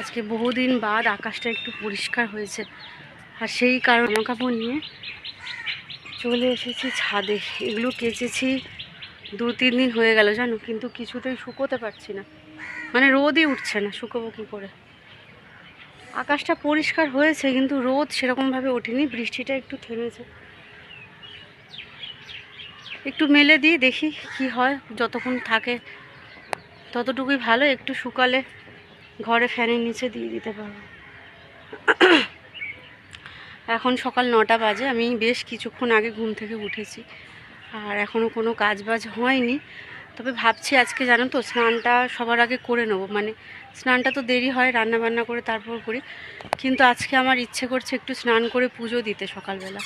আজকে বহুদিন বাদ, আকাশটা একটু পরিষ্কার হয়েছে। আর সেই কারণে কাপড় নিয়ে চলে এসেছি ছাদে। এগুলো কেচেছি, দু তিন দিন হয়ে গেল জানো, কিন্তু কিছুতেই শুকোতে পারছি না। মানে রোদই উঠছে না, শুকোবো কী করে? আকাশটা পরিষ্কার হয়েছে, কিন্তু রোদ সেরকমভাবে ওঠেনি, বৃষ্টিটা একটু থেমেছে। একটু মেলে দিই, দেখি কি হয়, যতক্ষণ থাকে ততটুকুই ভালো, একটু শুকালে ঘরে ফ্যানের নিচে দিয়ে দিতে পারব। এখন সকাল নটা বাজে, আমি বেশ কিছুক্ষণ আগে ঘুম থেকে উঠেছি। আর এখনও কোনো কাজ বাজ হয়নি। তবে ভাবছি আজকে জানো তো স্নানটা সবার আগে করে নেব। মানে স্নানটা তো দেরি হয় রান্না বান্না করে তারপর করি। কিন্তু আজকে আমার ইচ্ছে করছে একটু স্নান করে পুজো দিতে সকালবেলা।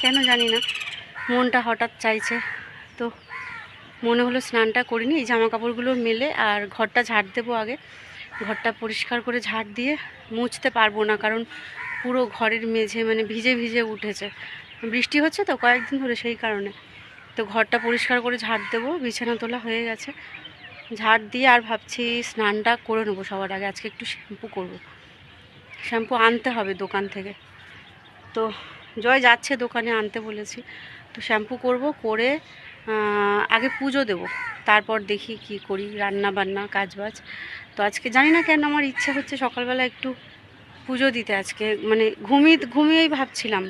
কেন জানি না, মনটা হঠাৎ চাইছে। তো মনে হলো স্নানটা করিনি, এই জামা কাপড়গুলো মেলে আর ঘরটা ঝাড় দেবো আগে। ঘরটা পরিষ্কার করে ঝাড় দিয়ে মুছতে পারব না, কারণ পুরো ঘরের মেঝে মানে ভিজে ভিজে উঠেছে। বৃষ্টি হচ্ছে তো কয়েকদিন ধরে সেই কারণে। তো ঘরটা পরিষ্কার করে ঝাড় দেবো, বিছানা তোলা হয়ে গেছে। ঝাড় দিয়ে আর ভাবছি স্নানটা করে নেব সবার আগে, আজকে একটু শ্যাম্পু করব। শ্যাম্পু আনতে হবে দোকান থেকে। তো জয় যাচ্ছে দোকানে আনতে বলেছি। তো শ্যাম্পু করব, করে আগে পুজো দেব। তারপর দেখি কি করি, রান্না বান্না কাজ বাজ তো আজকে জানি না কেন আমার ইচ্ছে হচ্ছে সকালবেলা একটু পুজো দিতে আজকে। মানে ঘুমিয়ে, ঘুমিয়েই ভাবছিলাম।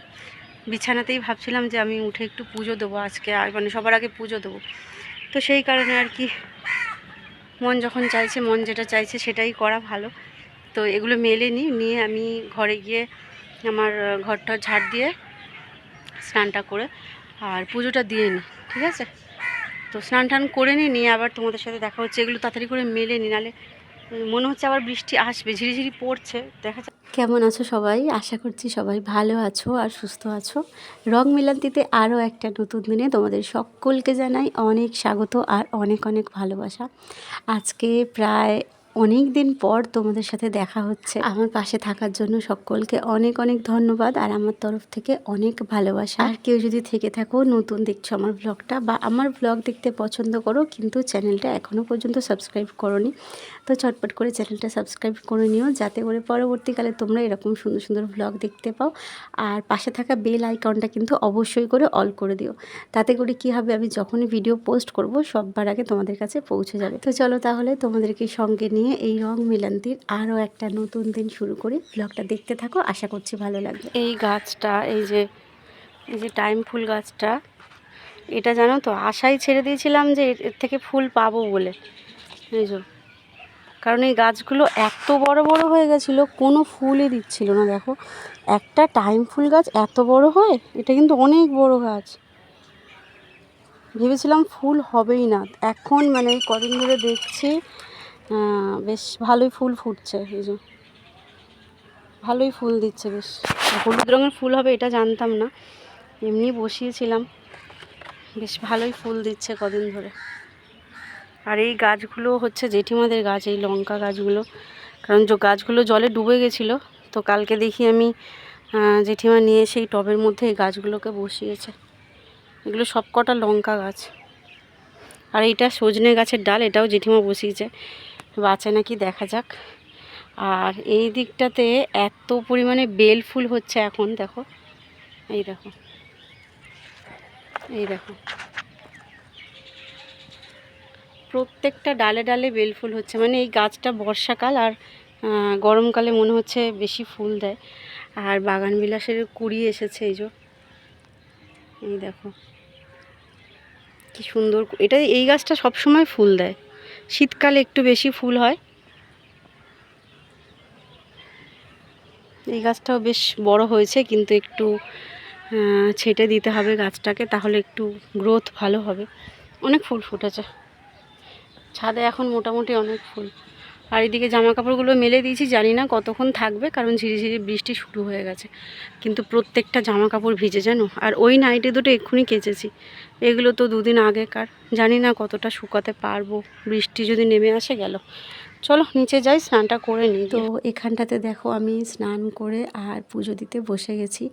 বিছানাতেই ভাবছিলাম যে আমি উঠে একটু পুজো দেবো আজকে মানে সবার আগে পুজো দেবো। তো সেই কারণে আর কি মন যখন চাইছে, মন যেটা চাইছে সেটাই করা ভালো। তো এগুলো মেলে নিই নিয়ে আমি ঘরে গিয়ে আমার ঘরটা ঝাড় দিয়ে স্নানটা করে আর পুজোটা দিয়ে নিই ঠিক আছে? তো স্নান টান করে নিই নিয়ে আবার তোমাদের সাথে দেখা হচ্ছে। এগুলো তাড়াতাড়ি করে মেলে নি, নালে মনে হচ্ছে আবার বৃষ্টি আসবে, ঝিরিঝিরি পড়ছে, দেখা যাক। কেমন আছো সবাই? আশা করছি সবাই ভালো আছো আর সুস্থ আছো। রং মিলান্তিতে আরও একটা নতুন দিনে তোমাদের সকলকে জানাই অনেক স্বাগত আর অনেক অনেক ভালোবাসা। আজকে প্রায় অনেক দিন পর তোমাদের সাথে দেখা হচ্ছে। আমার পাশে থাকার জন্য সকলকে অনেক অনেক ধন্যবাদ। আর আমার তরফ থেকে অনেক ভালোবাসা। আর কেউ যদি থেকে থাকো নতুন দেখছ আমার ব্লগটা বা আমার ব্লগ দেখতে পছন্দ করো কিন্তু চ্যানেলটা এখনও পর্যন্ত সাবস্ক্রাইব করোনি তো চটপট করে চ্যানেলটা সাবস্ক্রাইব করে নিও যাতে করে পরবর্তীকালে তোমরা এরকম সুন্দর সুন্দর ব্লগ দেখতে পাও। আর পাশে থাকা বেল আইকনটা কিন্তু অবশ্যই করে অল করে দিও। তাতে করে কি হবে আমি যখনই ভিডিও পোস্ট করব সববার আগে তোমাদের কাছে পৌঁছে যাবে। তো চলো তাহলে তোমাদেরকে সঙ্গে নিয়ে এই রং মিলান্তির আরও একটা নতুন দিন শুরু করি। ব্লগটা দেখতে থাকো, আশা করছি ভালো লাগবে। এই গাছটা, এই যে এই যে টাইম ফুল গাছটা, এটা জানো তো, আশাই ছেড়ে দিয়েছিলাম যে এর থেকে ফুল পাবো বলে। এই যে, কারণ এই গাছগুলো এত বড় বড় হয়ে গেছিল, কোনো ফুলই দিচ্ছিল না, দেখো। একটা টাইম ফুল গাছ এত বড় হয়, এটা কিন্তু অনেক বড় গাছ। ভেবেছিলাম ফুল হবেই না। এখন মানে কদিন ধরে দেখছি বেশ ভালোই ফুল ফুটছে, এই যে। ভালোই ফুল দিচ্ছে বেশ। হলুদ রঙের ফুল হবে এটা জানতাম না, এমনি বসিয়েছিলাম। বেশ ভালোই ফুল দিচ্ছে কদিন ধরে। আর এই গাছগুলো হচ্ছে জেঠিমাদের গাছ, এই লঙ্কা গাছগুলো। কারণ যে গাছগুলো জলে ডুবে গেছিল, তো কালকে দেখি আমি জেঠিমা নিয়ে সেই টবের মধ্যে এই গাছগুলোকে বসিয়েছে। এগুলো সব কটা লঙ্কা গাছ। আর এইটা সজনে গাছের ডাল, এটাও জেঠিমা বসিয়েছে। বাঁচে নাকি দেখা যাক। আর এই দিকটাতে এত পরিমাণে বেল ফুল হচ্ছে এখন, দেখো। এই দেখো। এই দেখো। প্রত্যেকটা ডালে ডালে বেল ফুল হচ্ছে। মানে এই গাছটা বর্ষাকাল আর গরমকালে মনে হচ্ছে বেশি ফুল দেয়। আর বাগান বিলাসের কুড়ি এসেছে এই যে। এই দেখো। কি সুন্দর এটা, এই গাছটা সব সময় ফুল দেয়। শীতকালে একটু বেশি ফুল হয়। এই গাছটাও বেশ বড় হয়েছে, কিন্তু একটু ছেটে দিতে হবে গাছটাকে, তাহলে একটু গ্রোথ ভালো হবে। অনেক ফুল ফুটেছে। ছাদে এখন মোটামুটি অনেক ফুল। আর এদিকে জামা কাপড়গুলো মেলে দিয়েছি, জানি না কতক্ষণ থাকবে, কারণ ঝিরিঝিরি বৃষ্টি শুরু হয়ে গেছে। কিন্তু প্রত্যেকটা জামা কাপড় ভিজে জানো আর ওই নাইটে দুটো এক্ষুনি কেচেছি। এগুলো তো দুদিন আগেকার, জানি না কতটা শুকাতে পারব, বৃষ্টি যদি নেমে আসে গেল। চলো নিচে যাই, স্নানটা করে নিই। তো এখানটাতে দেখো আমি স্নান করে আর পুজো দিতে বসে গেছি।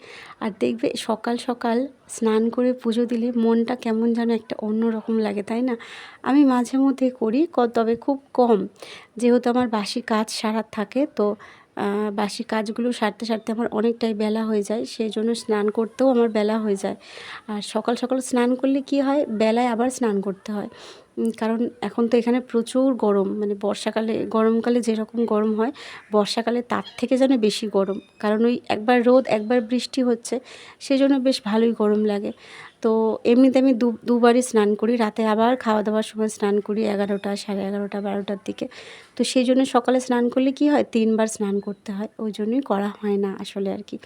আর দেখবে সকাল সকাল স্নান করে পুজো দিলে মনটা কেমন যেন একটা অন্য রকম লাগে, তাই না? আমি মাঝে মধ্যে করি তবে খুব কম। যেহেতু আমার বাসি কাজ সারার থাকে, তো বাসি কাজগুলো সারতে সারতে আমার অনেকটাই বেলা হয়ে যায় সেই জন্য স্নান করতেও আমার বেলা হয়ে যায়। আর সকাল সকাল স্নান করলে কি হয়? বেলায় আবার স্নান করতে হয়। কারণ এখন তো এখানে প্রচুর গরম মানে বর্ষাকালে, গরমকালে যেরকম গরম হয়, বর্ষাকালে তার থেকে যেন বেশি গরম। কারণ ওই একবার রোদ, একবার বৃষ্টি হচ্ছে সেই জন্য বেশ ভালোই গরম লাগে। তো এমনিতে আমি দু, দুবারই স্নান করি, রাতে আবার খাওয়া দাওয়ার সময় স্নান করি এগারোটা সাড়ে এগারোটা বারোটার দিকে। তো সেই জন্য সকালে স্নান করলে কি হয়, তিনবার স্নান করতে হয়, ওই জন্যই করা হয় না আসলে আর কি।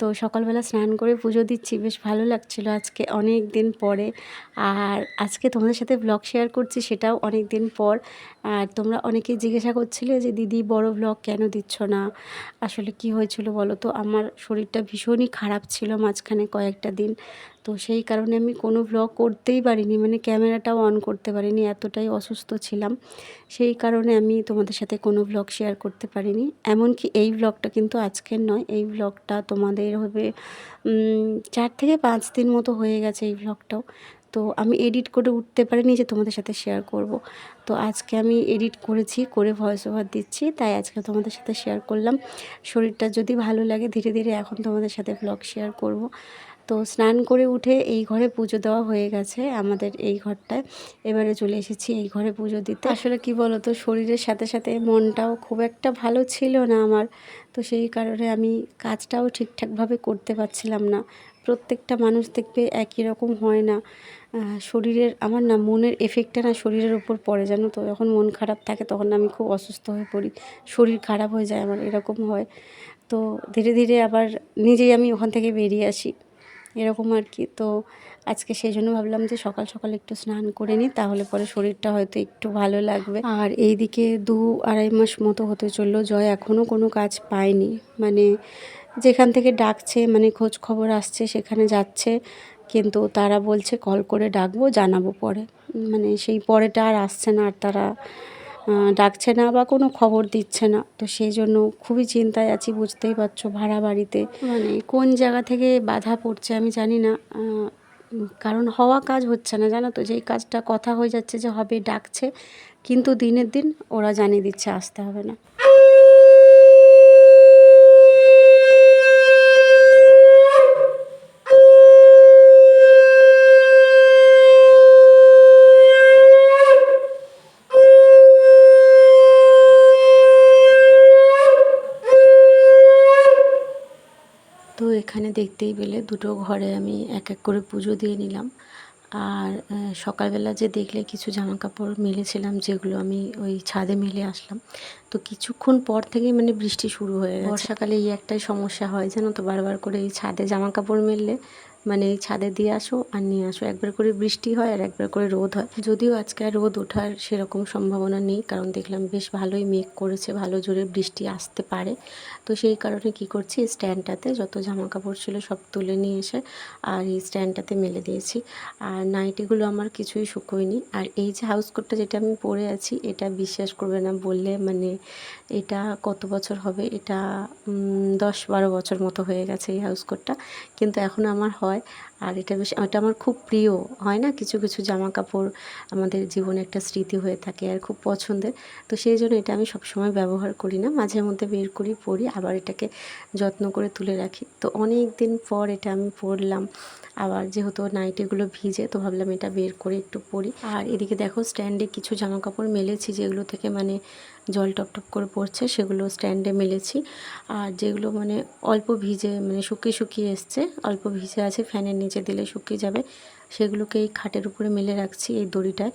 তো সকালবেলা স্নান করে পুজো দিচ্ছি, বেশ ভালো লাগছিল আজকে অনেক দিন পরে। আর আজকে তোমাদের সাথে ব্লগ শেয়ার করছি, সেটাও অনেক দিন পর। আর তোমরা অনেকেই জিজ্ঞাসা করছিলে যে, দিদি, বড় ব্লগ কেন দিচ্ছ না? আসলে কি হয়েছিল বলো? তো আমার শরীরটা ভীষণই খারাপ ছিল মাঝখানে কয়েকটা দিন। তো সেই কারণে আমি কোনো ব্লগ করতেই পারিনি মানে ক্যামেরাটাও অন করতে পারিনি, এতটাই অসুস্থ ছিলাম। সেই কারণে আমি তোমাদের সাথে কোনো ব্লগ শেয়ার করতে পারিনি। এমনকি এই ব্লগটা কিন্তু আজকের নয়, এই ব্লগটা তোমাদের হবে চার থেকে পাঁচ দিন মতো হয়ে গেছে এই ব্লগটাও তো আমি এডিট করে উঠতে পারিনি যে তোমাদের সাথে শেয়ার করব। তো আজকে আমি এডিট করেছি, করে ভয়েস ওভার দিচ্ছি, তাই আজকে তোমাদের সাথে শেয়ার করলাম। শরীরটা যদি ভালো লাগে, ধীরে ধীরে এখন তোমাদের সাথে ব্লগ শেয়ার করব। তো স্নান করে উঠে এই ঘরে পুজো দেওয়া হয়ে গেছে আমাদের এই ঘরটায়। এবারে চলে এসেছি এই ঘরে পুজো দিতে। আসলে কি বলো তো শরীরের সাথে সাথে মনটাও খুব একটা ভালো ছিল না আমার। তো সেই কারণে আমি কাজটাও ঠিকঠাকভাবে করতে পারছিলাম না। প্রত্যেকটা মানুষ দেখবে একই রকম হয় না। শরীরের, আমার না মনের এফেক্টটা না শরীরের উপর পড়ে, জানো তো। যখন মন খারাপ থাকে তখন আমি খুব অসুস্থ হয়ে পড়ি। শরীর খারাপ হয়ে যায় আমার, এরকম হয়। তো ধীরে ধীরে আবার নিজেই আমি ওখান থেকে বেরিয়ে আসি। এরকম আর কি। তো আজকে সেই জন্য ভাবলাম যে সকাল সকাল একটু স্নান করে নিই, তাহলে পরে শরীরটা হয়তো একটু ভালো লাগবে। আর এইদিকে দু আড়াই মাস মতো হতে চলল, জয় এখনও কোনো কাজ পায়নি। মানে যেখান থেকে ডাকছে মানে খোঁজ খবর আসছে, সেখানে যাচ্ছে। কিন্তু তারা বলছে, কল করে ডাকবো, জানাব পরে। মানে সেই পরেটা আর আসছে না, আর তারা ডাকছে না বা কোনো খবর দিচ্ছে না। তো সেই জন্য খুবই চিন্তায় আছি বুঝতেই পারছ ভাড়া বাড়িতে। মানে? কোন জায়গা থেকে বাধা পড়ছে আমি জানি না। কারণ হওয়া কাজ হচ্ছে না জানো তো? যেই কাজটা কথা হয়ে যাচ্ছে যে হবে ডাকছে কিন্তু দিনের দিন ওরা জানিয়ে দিচ্ছে আসতে হবে না তো এখানে দেখতেই পেলে দুটো ঘরে আমি এক এক করে পুজো দিয়ে নিলাম। আর সকালবেলা যে দেখলে কিছু জামা কাপড় মেলেছিলাম যেগুলো আমি ওই ছাদে মেলে আসলাম। তো কিছুক্ষণ পর থেকেই মানে বৃষ্টি শুরু হয়ে গেছে। বর্ষাকালে এই একটাই সমস্যা হয় জানো তো, বারবার করে এই ছাদে জামা কাপড় মেললে মানে ছাদে দিয়ে আসো আর নিয়ে আসো। একবার করে বৃষ্টি হয় আর একবার করে রোদ হয়। যদিও আজকে আর রোদ ওঠার সেরকম সম্ভাবনা নেই, কারণ দেখলাম বেশ ভালোই মেঘ করেছে, ভালো জোরে বৃষ্টি আসতে পারে। তো সেই কারণে কি করছি স্ট্যান্ডটাতে যত জামা কাপড় ছিল সব তুলে নিয়ে এসে আর এই স্ট্যান্ডটাতে মেলে দিয়েছি। আর নাইটিগুলো আমার কিছুই শুকোয়নি। আর এই যে হাউস কোটটা যেটা আমি পরে আছি, এটা বিশ্বাস করবে না বললে মানে এটা কত বছর হবে? এটা দশ বারো বছর মতো হয়ে গেছে এই হাউস কোটটা কিন্তু এখন আমার হয় হয় আর এটা বেশ, এটা আমার খুব প্রিয়। হয় না? কিছু কিছু জামা কাপড় আমাদের জীবনে একটা স্মৃতি হয়ে থাকে আর খুব পছন্দের। তো সেই জন্য এটা আমি সবসময় ব্যবহার করি না। মাঝে মধ্যে বের করি, পরি, আবার এটাকে যত্ন করে তুলে রাখি। তো অনেক দিন পর এটা আমি পরলাম। আবার যেহেতু নাইটিগুলো ভিজে, তো ভাবলাম এটা বের করে একটু পরি। আর এদিকে দেখো স্ট্যান্ডে কিছু জামা কাপড় মেলেছি যেগুলো থেকে মানে জল টপ টপ করে পড়ছে, সেগুলো স্ট্যান্ডে মেলেছি। আর যেগুলো মানে অল্প ভিজে মানে শুকিয়ে শুকিয়ে এসছে, অল্প ভিজে আছে ফ্যানের নিচে দিলে শুকিয়ে যাবে। সেগুলোকে এই খাটের উপরে মেলে রাখছি এই দড়িটায়।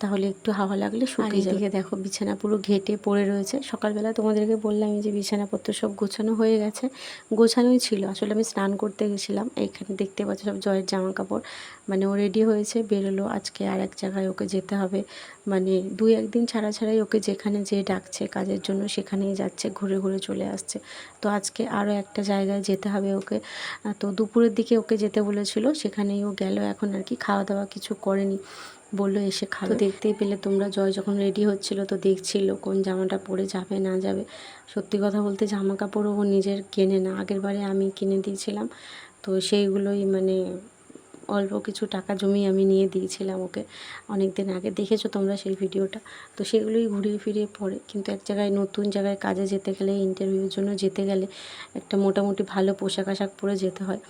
তাহলে একটু হাওয়া লাগলে শুকিয়ে যাবে। দেখো বিছানা পুরো ঘেটে পড়ে রয়েছে। সকালবেলা তোমাদেরকে বললাম যে বিছানাপত্র সব গোছানো হয়ে গেছে। গোছানোই ছিল। আসলে আমি স্নান করতে গেছিলাম। এইখানে দেখতে পাচ্ছ সব জয়ের জামা কাপড় মানে ও রেডি হয়েছে বেরোলো। আজকে আর এক জায়গায় ওকে যেতে হবে। মানে দুই একদিন ছাড়া ছাড়াই ওকে যেখানে যে ডাকছে কাজের জন্য সেখানেই যাচ্ছে ঘুরে ঘুরে চলে আসছে। তো আজকে আরও একটা জায়গায় যেতে হবে ওকে। তো দুপুরের দিকে ওকে যেতে বলেছিল। সেখানেই ও গেল। এখন আর কি খাওয়া দাওয়া কিছু করেনি। বলল, এসে খাবে। দেখতেই পেলে তোমরা জয় যখন রেডি হচ্ছিল তো দেখছিল কোন জামাটা পরে যাবে, না যাবে। সত্যি কথা বলতে জামা কাপড়ও ও নিজের কেনে না। আগের বারে আমি কিনে দিয়েছিলাম, তো সেইগুলোই মানে অল্প কিছু টাকা জমিয়ে আমি নিয়ে দিয়েছিলাম ওকে অনেক দিন আগে। দেখেছ তোমরা সেই ভিডিওটা? তো সেগুলোই ঘুরিয়ে ফিরিয়ে পড়ে কিন্তু এক জায়গায় নতুন জায়গায় কাজে যেতে গেলে ইন্টারভিউর জন্য যেতে গেলে একটা মোটামুটি ভালো পোশাক আশাক পরে যেতে হয়।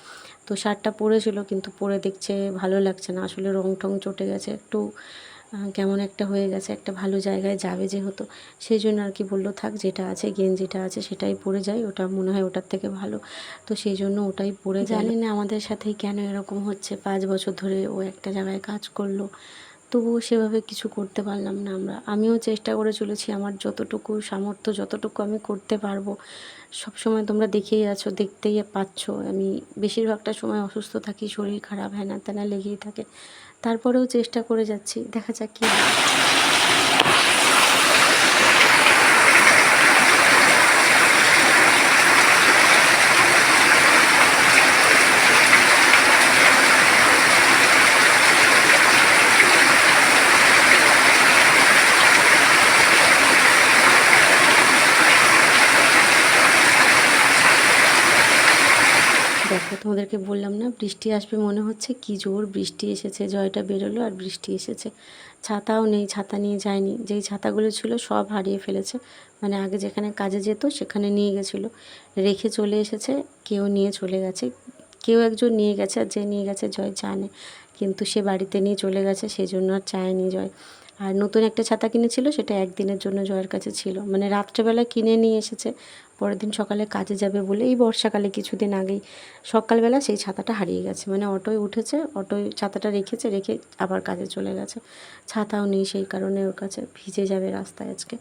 তো শার্টটা পরেছিল, কিন্তু পরে দেখছে ভালো লাগছে না। আসলে রং টং চটে গেছে, একটু কেমন একটা হয়ে গেছে, একটা ভালো জায়গায় যাবে যে হতো সেই জন্য আর কি বলল, থাক, যেটা আছে গেঞ্জিটা আছে, সেটাই পরে যায় ওটা মনে হয় ওটার থেকে ভালো। তো সেই জন্য ওটাই পরে জানি না আমাদের সাথেই কেন এরকম হচ্ছে। পাঁচ বছর ধরে ও একটা জায়গায় কাজ করল। তবুও সেভাবে কিছু করতে পারলাম না আমরা। আমিও চেষ্টা করে চলেছি আমার যতটুকু সামর্থ্য, যতটুকু আমি করতে পারব। সব সময় তোমরা দেখেই আছো, দেখতেই পাচ্ছ। আমি বেশিরভাগটা সময় অসুস্থ থাকি, শরীর খারাপ হ্যানা ত্যানা লেগেই থাকে। তারপরেও চেষ্টা করে যাচ্ছি, দেখা যাক কী দেখো, তোমাদেরকে বললাম না, বৃষ্টি আসবে মনে হচ্ছে। কি জোর বৃষ্টি এসেছে, জয়টা বেরোলো আর বৃষ্টি এসেছে। ছাতাও নেই, ছাতা নিয়ে যায়নি। যেই ছাতাগুলো ছিল সব হারিয়ে ফেলেছে। মানে আগে যেখানে কাজে যেত, সেখানে নিয়ে গেছিল। রেখে চলে এসেছে, কেউ নিয়ে চলে গেছে। কেউ একজন নিয়ে গেছে আর যে নিয়ে গেছে জয় জানে। কিন্তু সে বাড়িতে নিয়ে চলে গেছে সেই জন্য আর চায়নি জয়। আর নতুন একটা ছাতা কিনেছিল, সেটা একদিনের জন্য জয়ের কাছে ছিল। মানে রাত্রেবেলা কিনে নিয়ে এসেছে, পরের দিন সকালে কাজে যাবে বলে এই বর্ষাকালে কিছুদিন আগেই সকালবেলা সেই ছাতাটা হারিয়ে গেছে। মানে অটোয় উঠেছে, অটোয় ছাতাটা রেখেছে, রেখে আবার কাজে চলে গেছে। ছাতাও নেই সেই কারণে ওর কাছে ভিজে যাবে রাস্তায় আজকে।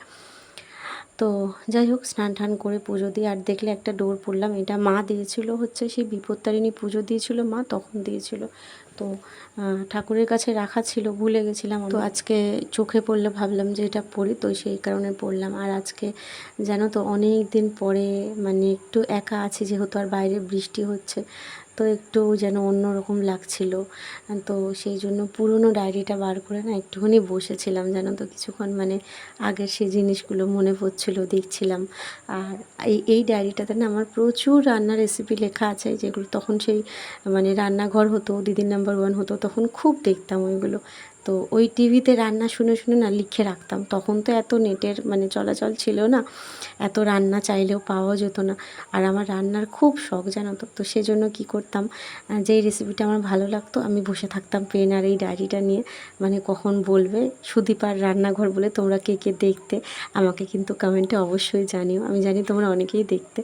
তো যাই হোক, স্নান টান করে পুজো দিয়ে, আর দেখলে একটা ডোর পড়লাম। এটা মা দিয়েছিল হচ্ছে, সেই বিপত্তারিণী পুজো দিয়েছিল মা, তখন দিয়েছিল। তো ঠাকুরের কাছে রাখা ছিল, ভুলে গেছিলাম তো আজকে চোখে পড়লে ভাবলাম যে এটা পড়ি, তো সেই কারণে পড়লাম। আর আজকে জানো তো, অনেক দিন পরে মানে একটু একা আছি, যেহেতু আর বাইরে বৃষ্টি হচ্ছে। তো একটু যেন অন্যরকম লাগছিল। তো সেই জন্য পুরনো ডায়েরিটা বার করে না একটুখানি বসেছিলাম যেন তো কিছুক্ষণ মানে আগের সেই জিনিসগুলো মনে পড়ছিল, দেখছিলাম। আর এই এই ডায়েরিটাতে না আমার প্রচুর রান্নার রেসিপি লেখা আছে যেগুলো তখন সেই মানে রান্নাঘর হতো, দিদির নাম্বার ওয়ান হতো, তখন খুব দেখতাম ওইগুলো। তো ওই টিভিতে রান্না শুনে শুনে না লিখে রাখতাম। তখন তো এত নেটের মানে চলাচল ছিল না, এত রান্না চাইলেও পাওয়া যেত না। আর আমার রান্নার খুব শখ জানো তো তো সেজন্য কী করতাম যেই রেসিপিটা আমার ভালো লাগতো আমি বসে থাকতাম পেন আর এই ডায়েরিটা নিয়ে। মানে কখন বলবে, সুদীপার রান্নাঘর বলে তোমরা কে কে দেখতে, আমাকে কিন্তু কমেন্টে অবশ্যই জানিও। আমি জানি তোমরা অনেকেই দেখতে।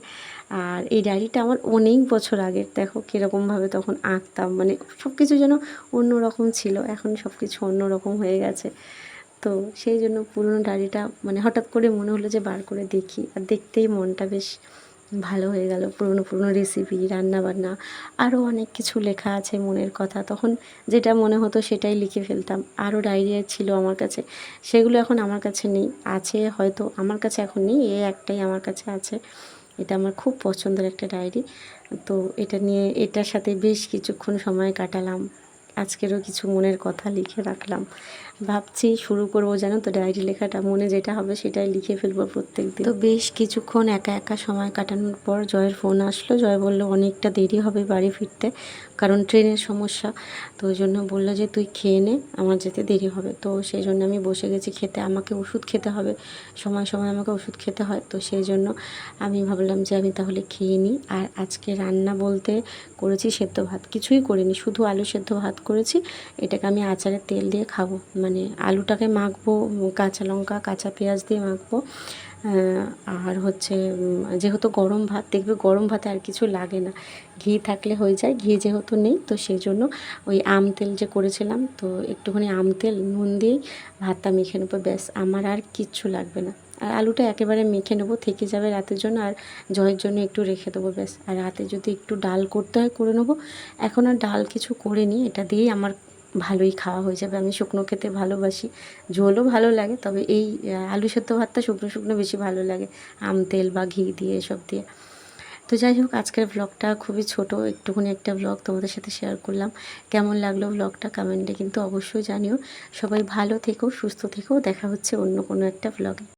আর এই ডায়েরিটা আমার অনেক বছর আগের। দেখো কীরকমভাবে তখন আঁকতাম মানে সব কিছু যেন অন্য রকম ছিল। এখন সব কিছু অন্য রকম হয়ে গেছে। তো সেই জন্য পুরনো ডায়েরিটা মানে হঠাৎ করে মনে হলো যে বার করে দেখি। আর দেখতেই মনটা বেশ ভালো হয়ে গেল। পুরনো পুরনো রেসিপি রান্নাবান্না আরও অনেক কিছু লেখা আছে মনের কথা। তখন যেটা মনে হতো সেটাই লিখে ফেলতাম। আরও ডায়েরি ছিল আমার কাছে। সেগুলো এখন আমার কাছে নেই। আছে হয়তো আমার কাছে এখন নেই। এ একটাই আমার কাছে আছে। এটা আমার খুব পছন্দের একটা ডায়েরি। তো এটা নিয়ে, এটার সাথে বেশ কিছুক্ষণ সময় কাটালাম। আজকেরও কিছু মনের কথা লিখে রাখলাম। ভাবছি শুরু করব জানো তো ডায়েরি লেখাটা, মনে যেটা হবে সেটাই লিখে ফেলব প্রত্যেক দিন তো বেশ কিছুক্ষণ একা একা সময় কাটানোর পর জয়ের ফোন আসলো। জয় বলল, অনেকটা দেরি হবে বাড়ি ফিরতে, কারণ ট্রেনের সমস্যা। তো ওই জন্য বলল যে, তুই খেয়ে নে, আমার যেতে দেরি হবে। তো সেই জন্য আমি বসে গেছি খেতে। আমাকে ওষুধ খেতে হবে, সময় সময় আমাকে ওষুধ খেতে হয়। তো সেই জন্য আমি ভাবলাম যে, আমি তাহলে খেয়ে নিই। আর আজকে রান্না বলতে করেছি সেদ্ধ ভাত। কিছুই করিনি, শুধু আলু সেদ্ধ ভাত করেছি। এটাকে আমি আচারের তেল দিয়ে খাব। মানে আলুটাকে মাখবো, কাঁচা লঙ্কা, কাঁচা পেঁয়াজ দিয়ে মাখবো। আর হচ্ছে যেহেতু গরম ভাত, দেখবে গরম ভাতে আর কিছু লাগে না। ঘি থাকলে হয়ে যায়, ঘি যেহেতু নেই, তো সেই জন্য ওই আম তেল যে করেছিলাম, তো একটুখানি আম তেল, নুন দিয়েই ভাতটা মেখে নেব। ব্যাস, আমার আর কিচ্ছু লাগবে না। আর আলুটা একেবারে মেখে নেব, থেকে যাবে রাতের জন্য, আর জয়ের জন্য একটু রেখে দেবো, ব্যাস। আর রাতে যদি একটু ডাল করতে হয়, করে নেব। এখন আর ডাল কিছু করে করিনি এটা দিয়েই আমার ভালোই খাওয়া হয়ে যাবে। আমি শুকনো খেতে ভালোবাসি। ঝোলও ভালো লাগে, তবে এই আলু সেদ্ধ ভাতটা শুকনো শুকনো বেশি ভালো লাগে। আম, তেল বা ঘি দিয়ে এসব দিয়ে। তো যাই হোক, আজকের ব্লগটা খুবই ছোট। একটুখানি একটা ব্লগ তোমাদের সাথে শেয়ার করলাম। কেমন লাগল ব্লগটা কমেন্টে কিন্তু অবশ্যই জানিও। সবাই ভালো থেকো, সুস্থ থেকো। দেখা হচ্ছে অন্য কোনো একটা ব্লগে।